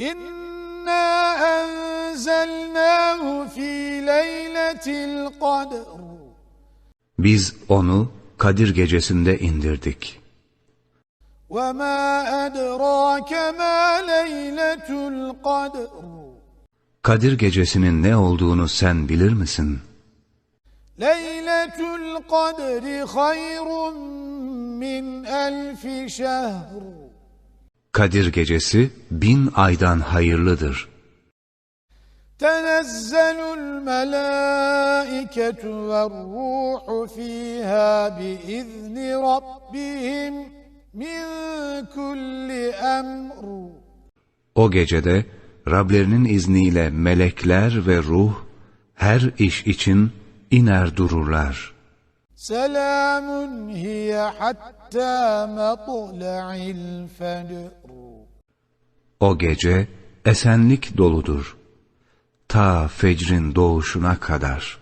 إنا أنزلناه في ليلة القدر Biz onu Kadir gecesinde indirdik. وما أدراك ما ليلة القدر Kadir gecesinin ne olduğunu sen bilir misin? ليلة القدر خير من ألف شهر Kadir gecesi bin aydan hayırlıdır. Tenezzelul melâiketu ve ruhu fîhâ biizni rabbihim min kulli emru. O gecede Rablerinin izniyle melekler ve ruh her iş için iner dururlar. Selamun hiye o gece esenlik doludur. Ta fecrin doğuşuna kadar.''